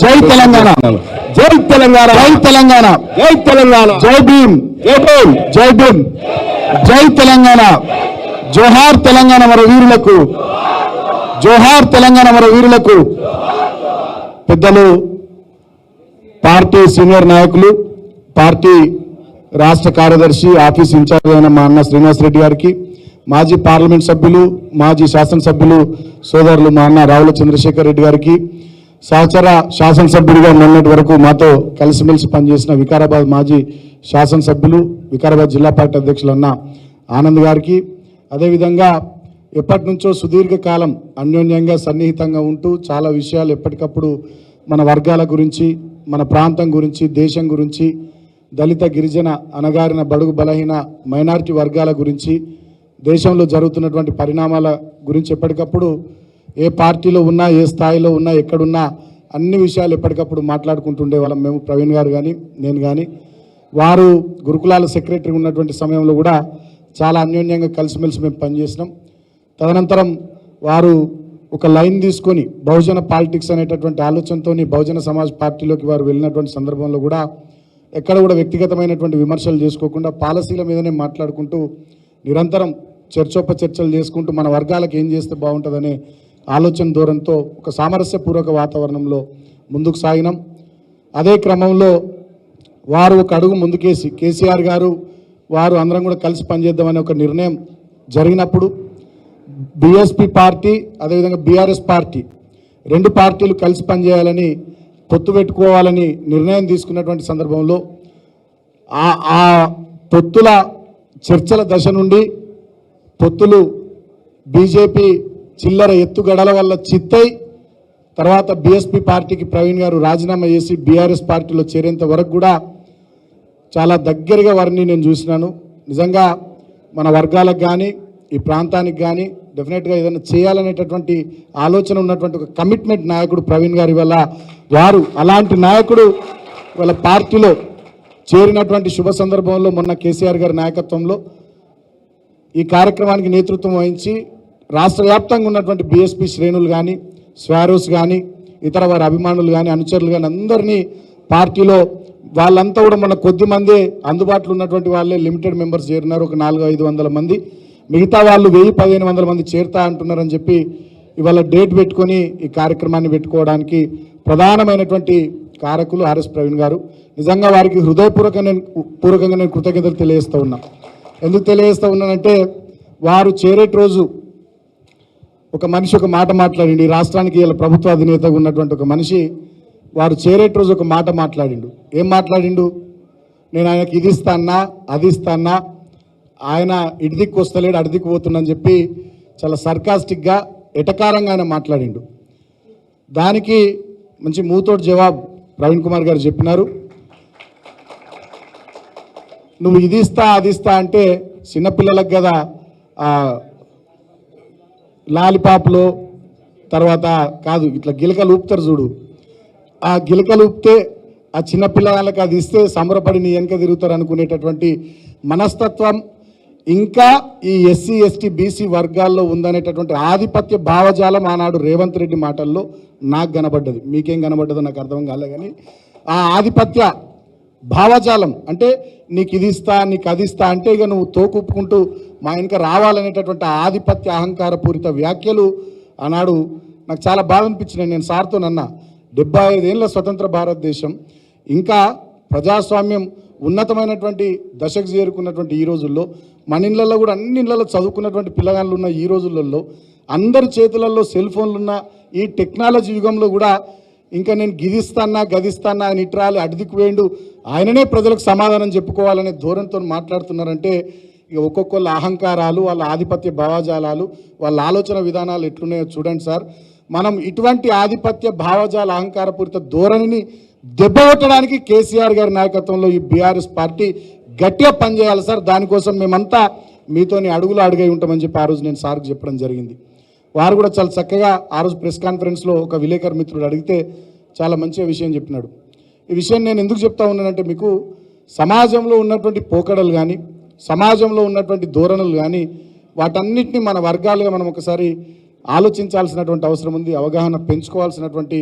జై తెలంగాణ. జై తెలంగాణ. జై తెలంగాణ. జై తెలంగాణ. జై భీమ్. జై భీమ్. జై భీమ్. జై తెలంగాణ. జోహార్ తెలంగాణ మన వీరులకు. జోహార్ తెలంగాణ మన వీరులకు. పెద్దలు పార్టీ సీనియర్ నాయకులు పార్టీ రాష్ట్ర కార్యదర్శి ఆఫీస్ ఇన్ఛార్జ్ అయిన మా అన్న శ్రీనివాస్ రెడ్డి గారికి మాజీ పార్లమెంట్ సభ్యులు మాజీ శాసనసభ్యులు సోదరులు మా అన్న రావుల చంద్రశేఖర్ రెడ్డి గారికి సహచర శాసనసభ్యుడిగా మొన్నటి వరకు మాతో కలిసిమెలిసి పనిచేసిన వికారాబాద్ మాజీ శాసనసభ్యులు వికారాబాద్ జిల్లా పార్టీ అధ్యక్షులు అన్న ఆనంద్ గారికి. అదేవిధంగా ఎప్పటి నుంచో సుదీర్ఘకాలం అన్యోన్యంగా సన్నిహితంగా ఉంటూ చాలా విషయాలు ఎప్పటికప్పుడు మన వర్గాల గురించి మన ప్రాంతం గురించి దేశం గురించి దళిత గిరిజన అనగారిన బడుగు బలహీన మైనారిటీ వర్గాల గురించి దేశంలో జరుగుతున్నటువంటి పరిణామాల గురించి ఎప్పటికప్పుడు ఏ పార్టీలో ఉన్నా ఏ స్థాయిలో ఉన్నా ఎక్కడున్నా అన్ని విషయాలు ఎప్పటికప్పుడు మాట్లాడుకుంటుండే వాళ్ళం మేము ప్రవీణ్ గారు కానీ నేను కానీ వారు గురుకులాల సెక్రటరీ ఉన్నటువంటి సమయంలో కూడా చాలా అన్యోన్యంగా కలిసిమెలిసి మేము పనిచేసినాం. తదనంతరం వారు ఒక లైన్ తీసుకొని బహుజన పాలిటిక్స్ అనేటటువంటి ఆలోచనతో బహుజన సమాజ్ పార్టీలోకి వారు వెళ్ళినటువంటి సందర్భంలో కూడా ఎక్కడ కూడా వ్యక్తిగతమైనటువంటి విమర్శలు చేసుకోకుండా పాలసీల మీదనే మాట్లాడుకుంటూ నిరంతరం చర్చోప చర్చలు చేసుకుంటూ మన వర్గాలకు ఏం చేస్తే బాగుంటుందనే ఆలోచన ధోరణితో ఒక సామరస్యపూర్వక వాతావరణంలో ముందుకు సాగినాం. అదే క్రమంలో వారు ఒక అడుగు ముందుకేసి కేసీఆర్ గారు వారు అందరం కూడా కలిసి పనిచేద్దామనే ఒక నిర్ణయం జరిగినప్పుడు బీఎస్పీ పార్టీ అదేవిధంగా బీఆర్ఎస్ పార్టీ రెండు పార్టీలు కలిసి పనిచేయాలని పొత్తు పెట్టుకోవాలని నిర్ణయం తీసుకున్నటువంటి సందర్భంలో ఆ ఆ పొత్తుల చర్చల దశ నుండి పొత్తులు బీజేపీ చిల్లర ఎత్తుగడల వల్ల చిత్తై తర్వాత బీఎస్పీ పార్టీకి ప్రవీణ్ గారు రాజీనామా చేసి బీఆర్ఎస్ పార్టీలో చేరేంత వరకు కూడా చాలా దగ్గరగా వారిని నేను చూసినాను. నిజంగా మన వర్గాలకు కానీ ఈ ప్రాంతానికి కానీ డెఫినెట్గా ఏదైనా చేయాలనేటటువంటి ఆలోచన ఉన్నటువంటి ఒక కమిట్మెంట్ నాయకుడు ప్రవీణ్ గారి వల్ల వారు అలాంటి నాయకుడు వాళ్ళ పార్టీలో చేరినటువంటి శుభ సందర్భంలో మొన్న కేసీఆర్ గారి నాయకత్వంలో ఈ కార్యక్రమానికి నేతృత్వం వహించి రాష్ట్ర వ్యాప్తంగా ఉన్నటువంటి బీఎస్పీ శ్రేణులు కానీ స్వారోస్ కానీ ఇతర వారి అభిమానులు కానీ అనుచరులు కానీ అందరినీ పార్టీలో వాళ్ళంతా కూడా మన కొద్ది మందే అందుబాటులో ఉన్నటువంటి వాళ్ళే లిమిటెడ్ మెంబర్స్ చేరినారు. ఒక నాలుగు ఐదు వందల మంది. మిగతా వాళ్ళు వెయ్యి పదిహేను వందల మంది చేరుతా అంటున్నారని చెప్పి ఇవాళ డేట్ పెట్టుకొని ఈ కార్యక్రమాన్ని పెట్టుకోవడానికి ప్రధానమైనటువంటి కారకులు ఆర్ఎస్ ప్రవీణ్ గారు. నిజంగా వారికి హృదయపూర్వక నేను పూర్వకంగా నేను కృతజ్ఞతలు తెలియజేస్తూ ఉన్నా. ఎందుకు తెలియజేస్తూ ఉన్నానంటే వారు చేరేటి రోజు ఒక మనిషి ఒక మాట మాట్లాడిండు. ఈ రాష్ట్రానికి ఇలా ప్రభుత్వ అధినేతగా ఉన్నటువంటి ఒక మనిషి వారు చేరేట రోజు ఒక మాట మాట్లాడిండు. ఏం మాట్లాడిండు? నేను ఆయనకి ఇది ఇస్తానా అది ఇస్తానా ఆయన ఇటు దిక్కు వస్తలేడు అటు దిక్కు చెప్పి చాలా సర్కాస్టిక్గా ఎటకారంగా ఆయన మాట్లాడిండు. దానికి మంచి మూతోటి జవాబు ప్రవీణ్ కుమార్ గారు చెప్పినారు. నువ్వు ఇది ఇస్తా అది ఇస్తా అంటే చిన్నపిల్లలకు కదా లాలిపాప్లో తర్వాత కాదు ఇట్లా గిలకలు ఊపుతారు చూడు. ఆ గిలకలు ఊపితే ఆ చిన్నపిల్లలకి అది ఇస్తే సంబరపడి నీ వెనక తిరుగుతారు అనుకునేటటువంటి మనస్తత్వం. ఇంకా ఈ ఎస్సీ ఎస్టీ బీసీ వర్గాల్లో ఉందనేటటువంటి ఆధిపత్య భావజాలం ఆనాడు రేవంత్ రెడ్డి మాటల్లో నాకు కనబడ్డది. మీకేం కనబడ్డదో నాకు అర్థం కాలే కానీ ఆ ఆధిపత్య భావజాలం అంటే నీకు ఇది ఇస్తా నీకు అది ఇస్తా అంటే ఇక నువ్వు తోకుప్పుకుంటూ మా వెనుక రావాలనేటటువంటి ఆధిపత్య అహంకారపూరిత వ్యాఖ్యలు ఆనాడు నాకు చాలా బాధ అనిపించినాయి. నేను సార్తో నన్న డెబ్బై ఐదేళ్ళ స్వతంత్ర భారతదేశం ఇంకా ప్రజాస్వామ్యం ఉన్నతమైనటువంటి దశకు చేరుకున్నటువంటి ఈ రోజుల్లో మన ఇళ్ళల్లో కూడా అన్ని ఇళ్ళల్లో చదువుకున్నటువంటి పిల్లగాళ్ళు ఉన్న ఈ రోజులలో అందరి చేతులలో సెల్ ఫోన్లు ఉన్న ఈ టెక్నాలజీ యుగంలో కూడా ఇంకా నేను గిదిస్తానా గదిస్తానా ఆయన ఇట్రాలి అడిదికి వేయండు ఆయననే ప్రజలకు సమాధానం చెప్పుకోవాలనే ధోరణితో మాట్లాడుతున్నారంటే ఇక ఒక్కొక్కళ్ళ అహంకారాలు వాళ్ళ ఆధిపత్య భావజాలాలు వాళ్ళ ఆలోచన విధానాలు ఎట్లున్నాయో చూడండి సార్. మనం ఇటువంటి ఆధిపత్య భావజాల అహంకారపూరిత ధోరణిని దెబ్బగొట్టడానికి కేసీఆర్ గారి నాయకత్వంలో ఈ బీఆర్ఎస్ పార్టీ గట్టిగా పనిచేయాలి సార్. దానికోసం మేమంతా మీతోని అడుగులు అడుగై ఉంటామని చెప్పి ఆ రోజు నేను సార్కి చెప్పడం జరిగింది. వారు కూడా చాలా చక్కగా ఆ రోజు ప్రెస్ కాన్ఫరెన్స్లో ఒక విలేకరు మిత్రుడు అడిగితే చాలా మంచి విషయం చెప్పినాడు. ఈ విషయం నేను ఎందుకు చెప్తా ఉన్నానంటే మీకు సమాజంలో ఉన్నటువంటి పోకడలు కానీ సమాజంలో ఉన్నటువంటి ధోరణులు కానీ వాటన్నిటిని మన వర్గాలుగా మనం ఒకసారి ఆలోచించాల్సినటువంటి అవసరం ఉంది అవగాహన పెంచుకోవాల్సినటువంటి